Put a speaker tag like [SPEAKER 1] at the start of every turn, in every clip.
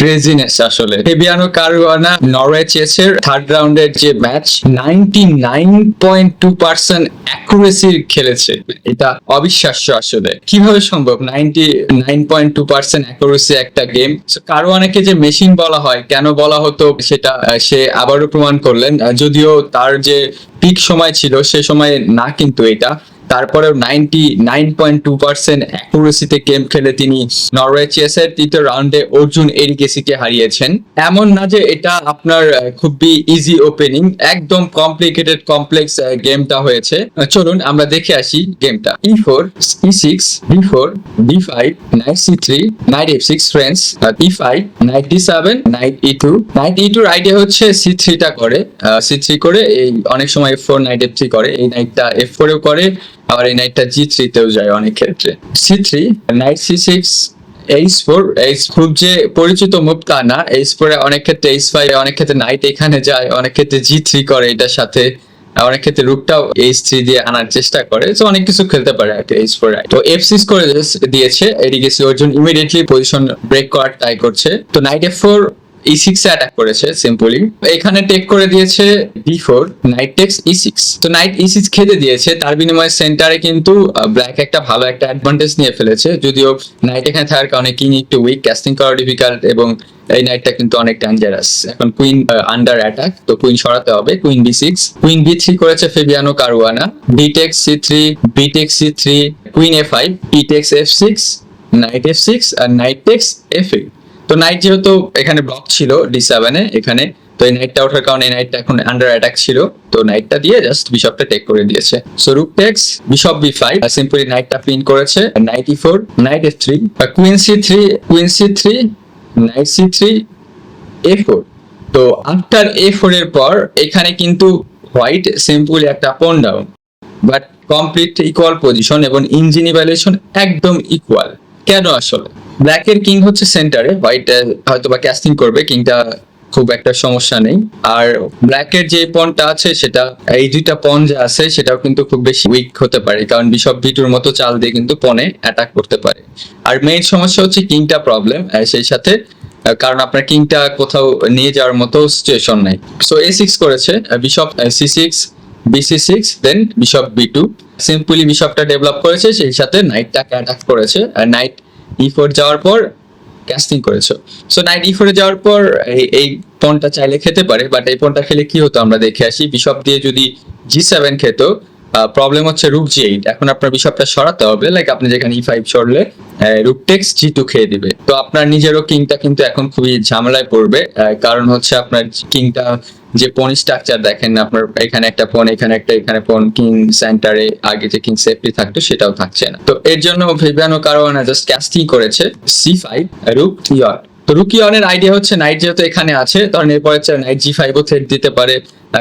[SPEAKER 1] Craziness আসলে। Fabiano Caruana third রাউন্ডের যে ম্যাচ নাইনটি নাইন খেলেছে। এটা অবিশ্বাস্য আসলে। কীভাবে সম্ভব? Ninety nine point two percent accuracy একটা গেম কারোয়ানাকে যে মেশিন বলা হয়, কেন বলা হতো, সেটা সে আবারও প্রমাণ করলেন। যদিও তার যে পিক সময় ছিল, সে সময় না কিন্তু এটা। তারপরেও ninety nine point two percent অ্যাকুরেসিতে game খেলে তিনি নরওয়ে চেসের তৃতীয় রাউন্ডে অর্জুন এরিকেসিকে হারিয়েছেন। এমন না যে এটা আপনার খুবই ইজি ওপেনিং একদম কমপ্লিকেটেড কমপ্লেক্স গেমটা হয়েছে। চলুন আমরা দেখে আসি গেমটা। E four E six D four D five knight C three knight F six friends E five knight D seven knight E two knight E টুর আইডিয়া হচ্ছে সি থ্রিটা করে। সি থ্রি করে এই অনেক সময় F four knight F three করে। এই নাইটটা F ফোরেও করে। আবার এই নাইটটা জি থ্রিতেও যায় অনেক ক্ষেত্রে। C three knight C six H four H খুব যে পরিচিত মুভ তা না এইচ ফোরে অনেক ক্ষেত্রে এইচ ফাইভ অনেক ক্ষেত্রে নাইট এখানে যায়, অনেক ক্ষেত্রে জি থ্রি করে এটার সাথে অনেক ক্ষেত্রে রুকটাও এইচ থ্রি দিয়ে আনার চেষ্টা করে তো অনেক কিছু খেলতে পারে আর কি এইচ ফোর তো এফ সিক্স করে দিয়েছে, এদিকে C Arjun immediately position break করার ট্রাই করছে। তো knight F four E six attack করেছে সিম্পলি এখানে টেক করে দিয়েছে D four knight takes E six তো নাইট ই সিক্স খেতে দিয়েছে, তার বিনিময়ে সেন্টারে কিন্তু ব্ল্যাক একটা ভালো একটা অ্যাডভান্টেজ নিয়ে ফেলেছে। যদিও নাইট এখানে থাকার কারণে কিং একটু উইক ক্যাস্টিং করা ডিফিকাল্ট এবং এই নাইটটা কিন্তু অনেক ডেঞ্জারাস এখন কুইন আন্ডার অ্যাটাক তো কুইন সরাতে হবে। Queen B six queen B three করেছে Fabiano Caruana B takes C three B takes C three queen A five E takes F six knight F six R knight takes F eight তো knight যেহেতু এখানে block ছিল D সেভেনে এখানে, তো এই নাইটটা ওঠার কারণে এই নাইটটা এখন আন্ডার অ্যাটাক ছিল। তো নাইটটা দিয়ে জাস্ট বিশপটা টেক করে দিয়েছে। So rook takes bishop B five simply নাইটটা pin করেছে। Knight E four knight F three queen C three queen C three knight C three A four তো আফটার এ ফোর এর পর, এখানে কিন্তু হোয়াইট সিম্পলি একটা pawn down but complete equal position এবং engine evaluation একদম equal কেন আসলে? ব্ল্যাকের কিং হচ্ছে সেন্টারে হোয়াইট হয়তো বা ক্যাস্টিং করবে কিংটা খুব একটা সমস্যা নেই। আর ব্ল্যাকের যে পনটা আছে, সেটা, এই দুইটা পন যে আছে, সেটাও কিন্তু খুব বেশি উইক হতে পারে। কারণ বিশপ ভিটুর মতো চাল দিয়ে কিন্তু পনে অ্যাটাক করতে পারে। আর মেইন সমস্যা হচ্ছে কিংটা প্রবলেম সেই সাথে কারণ আপনার কিংটা কোথাও নিয়ে যাওয়ার মতো সিচুয়েশন নাই। সো এ সিক্স করেছে bishop C six BC six then bishop B two simply বিশপটা develop করেছে, সেই সাথে নাইটটাকে অ্যাটাক করেছে। আর নাইট ই ফোর যাওয়ার পর ক্যাস্টিং করেছ। সো নাইট ই ফোরে যাওয়ার পর এই এই পনটা চাইলে খেতে পারে বাট এই পনটা খেলে কি হতো আমরা দেখে আসি। বিশপ দিয়ে যদি জি সেভেন খেত প্রবলেম হচ্ছে রুক জি এইট এখন আপনার বিশপটা সরাতে হবে লাইক আপনি যেখানে ই ফাইভ সরলে রুক টেক্স জি টু খেয়ে দিবে। তো আপনার নিজেরও কিংটা কিন্তু এখন খুবই ঝামেলায় পড়বে কারণ হচ্ছে আপনার কিংটা যে পন স্ট্রাকচার দেখেন, আপনার এখানে একটা পন এখানে একটা, এখানে পন কিং সেন্টারে আগে যে কিং সেফটি থাকতো সেটাও থাকছে না। তো এর জন্য ভিভিয়ানো কারোনা জাস্ট ক্যাস্টিং করেছে সি ফাইভ রুক ইয়র তো রুকিয়নের আইডিয়া হচ্ছে নাইট যেহেতু এখানে আছে তখন এরপরে নাইট জি ফাইভও থ্রেড দিতে পারে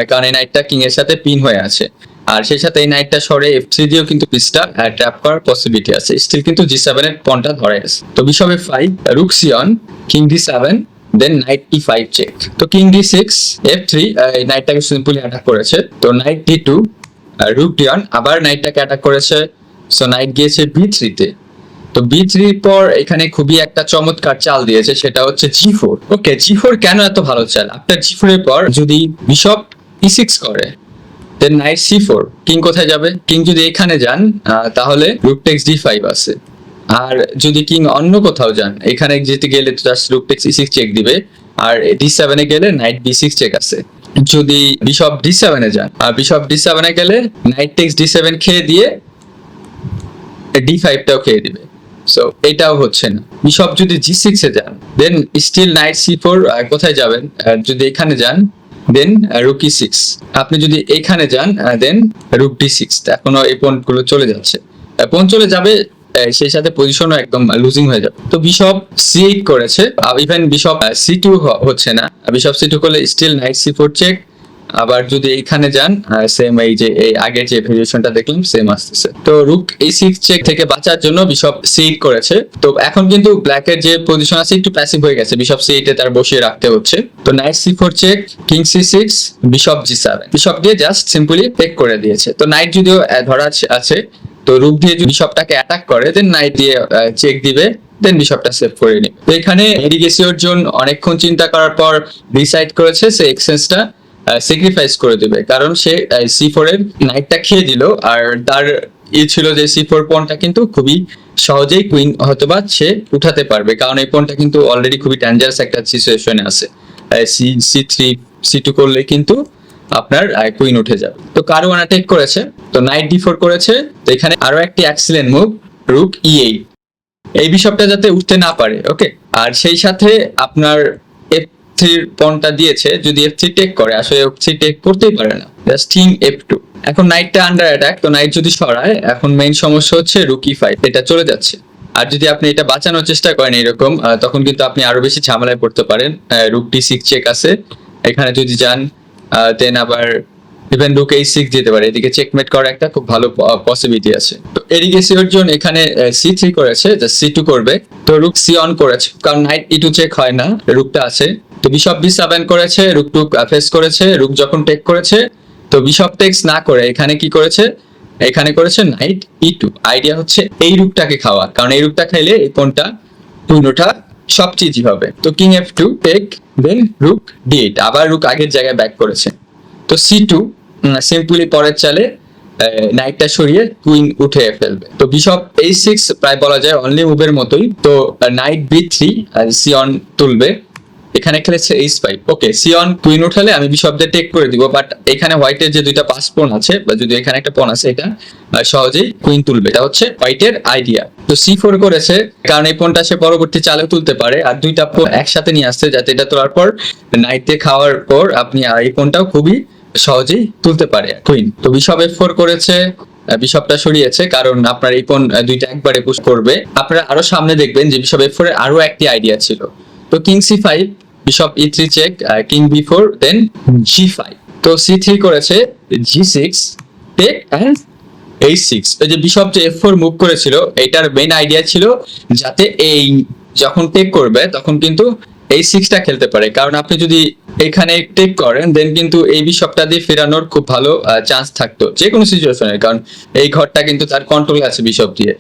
[SPEAKER 1] কারণ এই নাইটটা কিং এর সাথে পিন হয়ে আছে। আর সেই সাথে এই নাইটটা সরে এফ থ্রি দিয়েও কিন্তু পিসটা ট্র্যাপ করার পসিবিলিটি আছে। স্টিল কিন্তু জি সেভেন এর পনটা ধরে আছে তো bishop F five রুকসিয়ন king D seven then knight E five check তো king D six F three এই নাইটটাকে সিম্পলি অ্যাটাক করেছে। তো নাইট ডি টু রুক ডিয়ন আবার নাইটটাকে অ্যাটাক করেছে। সো নাইট গিয়েছে বি থ্রিতে তো। বি থ্রির পর এখানে খুবই একটা চমৎকার চাল দিয়েছে, সেটা হচ্ছে জি ফোর ওকে জি ফোর কেন এত ভালো চাল? আপনার জি ফোর এর পর যদি বিশপ ই সিক্স করে then knight C four king কোথায় যাবে? কিং যদি এখানে যান তাহলে রুক টেক্স ডি ফাইভ আছে। আর যদি কিং অন্য কোথাও যান, এখানে যেতে গেলে just rook takes E six check দিবে। আর ডি সেভেনে গেলে নাইট বি সিক্স চেক আছে। যদি বিশপ ডি সেভেনে যান, আর বিশপ ডি সেভেনে গেলে নাইট টেক্স ডি সেভেন খেয়ে দিয়ে ডি ফাইভটাও খেয়ে দিবে। সো এটাও হচ্ছে না। বিশপ যদি জি সিক্সে যান then still knight C four কোথায় যাবেন? যদি এখানে যান দেন রুকি সিক্স আপনি যদি এখানে যান দেন রুক ডি সিক্স এখনও এই পয়েন্টগুলো চলে যাচ্ছে। পয়েন্ট চলে যাবে সেই সাথে পজিশনও একদম লুজিং হয়ে যাবে। তো বিশপ সি এইট করেছে। ইভেন বিশপ সি টু হচ্ছে না। বিশপ সি টু করলে still knight C four check আবার যদি এইখানে যান সেম এই যে, এই আগের যে ভেরিয়েশনটা দেখলাম সেম আসতেছে। তো রুক এই সিক্স চেক থেকে বাঁচার জন্য বিশপ সিট করেছে। তো এখন কিন্তু ব্ল্যাকের যে পজিশন আছে, একটু প্যাসিভ হয়ে গেছে। বিশপ এইটে তার বসিয়ে রাখতে হচ্ছে। তো knight C four check king C six bishop G seven bishop দিয়ে জাস্ট সিম্পলি পেক করে দিয়েছে। তো নাইট যদিও ধরা আছে- তো রুক দিয়ে যদি বিশপটাকে অ্যাটাক করে দেন নাইট দিয়ে চেক দিবে দেন বিশপটা সেভ করে নিবে। তো এখানে এডিগেসি অর্জুন অনেকক্ষণ চিন্তা করার পর ডিসাইড করেছে সে এক্সেন্সটা স্যাক্রিফাইস করে দেবে। কারণ সে সি ফোর এর নাইটটা খেয়ে দিল, আর তার ই ছিল যে সি ফোর পনটা কিন্তু খুবই সহজেই কুইন হয়তোবা সে উঠাতে পারবে। কারণ এই পনটা কিন্তু অলরেডি খুবই ডেঞ্জারাস একটা সিচুয়েশনে আছে। C C three C two করলে কিন্তু আপনার কুইন উঠে যাবে। তো কারও টেক করেছে? তো নাইট ডি ফোর করেছে। তো এখানে আরও একটি এক্সিলেন্ট মুভ রুক ই এই বিশপটা যাতে উঠতে না পারে ওকে আর সেই সাথে আপনার থ্রির পনটা দিয়েছে, যদি এফ থ্রি টেক করে, আসলে এফ থ্রি টেক করতেই পারে না। জাস্ট কিং এফ টু এখন নাইটটা আন্ডার অ্যাটাক তো নাইট যদি সরায়, এখন মেইন সমস্যা হচ্ছে রুকি ফাইভ এটা চলে যাচ্ছে। আর যদি আপনি এটা বাঁচানোর চেষ্টা করেন এরকম তখন কিন্তু আপনি আরও বেশি ঝামেলায় পড়তে পারেন। রুক টি সিক্স চেক আছে। এখানে যদি যান দেন আবার ইভেন রুক এই সিক্স যেতে পারে। এদিকে চেকমেট করার একটা খুব ভালো পসিবিলিটি আছে। তো এদিকে সি অর্জুন এখানে সি থ্রি করেছে সি টু করবে। তো রুক সি অন করেছে, কারণ নাইট ই টু চেক হয় না রুকটা আছে। তো বিশপ বি সেভেন করেছে রুক টু ফেস করেছে রুক যখন টেক করেছে, তো বিশপ টেক্স না করে এখানে কি করেছে? এখানে করেছে নাইট ই টু আইডিয়া হচ্ছে এই রুকটাকে খাওয়া, কারণ এই রুকটা খাইলে এই কোনটা টুইনোটা সবচেয়ে ইজি হবে। তো king F two take then rook D eight আবার রুক আগের জায়গায় ব্যাক করেছে। তো সি টু সিম্পলি পরের চালে নাইটটা সরিয়ে কুইন উঠে ফেলবে। তো বিশপ এই সিক্স প্রায় বলা যায় অনলি মুভের মতোই। তো knight B three C one তুলবে। এখানে খেলেছে এইচ ফাইভ ওকে সিয়ন কুইন উঠালে আমি বিশপদের টেক করে দিব বাট এখানে হোয়াইটের যে দুইটা পাঁচ পন আছে, বা যদি এখানে একটা পন আছে এটা সহজেই কুইন তুলবে। এটা হচ্ছে হোয়াইটের আইডিয়া তো সি ফোর করেছে, কারণ এই পনটা সে পরবর্তী চালেও তুলতে পারে, আর দুইটা পন একসাথে নিয়ে আসছে, যাতে এটা তোলার পর নাইটে খাওয়ার পর আপনি এই পনটাও খুবই সহজেই তুলতে পারে কুইন তো বিশপ এফ ফোর করেছে বিশপটা সরিয়েছে, কারণ আপনার এই পন দুইটা একবারে পুশ করবে। আপনারা আরও সামনে দেখবেন যে বিশপ এফ ফোর এর আরও একটি আইডিয়া ছিল। তো king C five bishop E three check king B four then G five তো সি থ্রি করেছে G six take and H six যে বিশপ যে এফ ফোর মুভ করেছিল এটার আইডিয়া ছিল যাতে এই যখন টেক করবে, তখন কিন্তু এই সিক্সটা খেলতে পারে। কারণ আপনি যদি এখানে টেক করেন দেন কিন্তু এই বিশপটা দিয়ে ফেরানোর খুব ভালো চান্স থাকতো যে কোনো সিচুয়েশনে কারণ এই ঘরটা কিন্তু তার কন্ট্রোলে আছে বিশপ দিয়ে।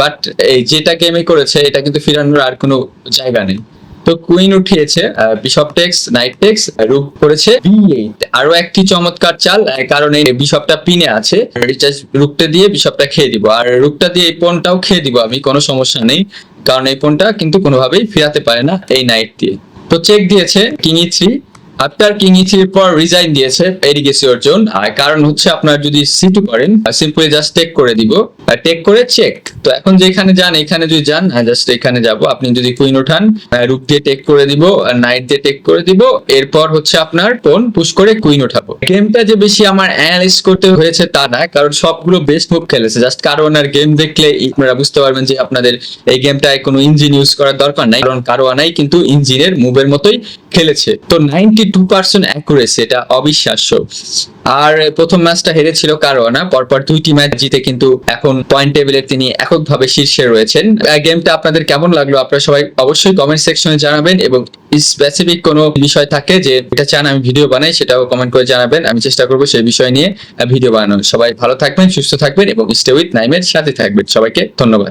[SPEAKER 1] বাট এই যেটা গেমে করেছে, এটা কিন্তু ফেরানোর আর কোনো জায়গা নেই। তো queen উঠিয়েছে bishop takes knight takes rook করেছে বি এইট আরও একটি চমৎকার চাল কারণ এই বিশপটা পিনে আছে রিচার্জ রুকটা দিয়ে বিশপটা খেয়ে দিব। আর রুকটা দিয়ে এই পনটাও খেয়ে দিব আমি, কোনো সমস্যা নেই, কারণ এই পনটা কিন্তু কোনোভাবেই ফেরাতে পারে না এই নাইট দিয়ে। তো চেক দিয়েছে king E three after king E থ্রির পর রিজাইন দিয়েছে এডিগেসি অর্জুন আর কারণ হচ্ছে আপনার যদি সি টু করেন সিম্পলি জাস্ট টেক করে দিব। টেক করে চেক তো এখন যেখানে যান, এখানে যদি যান জাস্ট এখানে যাব। আপনি যদি কুইন ওঠান রুক দিয়ে টেক করে দিব নাইট দিয়ে টেক করে দিব, এরপর হচ্ছে আপনার কোন পুশ করে কুইন ওঠাবো। গেমটা যে বেশি আমার অ্যানালাইজ করতে হয়েছে তা না, কারণ সবগুলো বেস্ট মুভ খেলেছে। জাস্ট কারণ আর গেম দেখলে আপনারা বুঝতে পারবেন যে আপনাদের এই গেমটায় কোনো ইঞ্জিন ইউজ করার দরকার নাই, কারণ কারোয়ানাই কিন্তু ইঞ্জিনের মুভের মতোই খেলেছে। তো নাইনটি টু পার্সেন্ট অ্যাকুরেসি এটা অবিশ্বাস্য। আর প্রথম ম্যাচটা হেরেছিল কারোয়ানা পরপর দুইটি ম্যাচ জিতে কিন্তু এখন পয়েন্ট টেবিলে তিনি এককভাবে শীর্ষে রয়েছেন। গেমটা আপনাদের কেমন লাগল? আপনারা সবাই অবশ্যই কমেন্ট সেকশনে জানাবেন এবং স্পেসিফিক কোনো বিষয় থাকে যে এটা চান আমি ভিডিও বানাই, সেটাও কমেন্ট করে জানাবেন। আমি চেষ্টা করব সেই বিষয় নিয়ে ভিডিও বানানোর। সবাই ভালো থাকবেন, সুস্থ থাকবেন এবং স্টে উইথ নাইমের সাথে থাকবেন। সবাইকে ধন্যবাদ।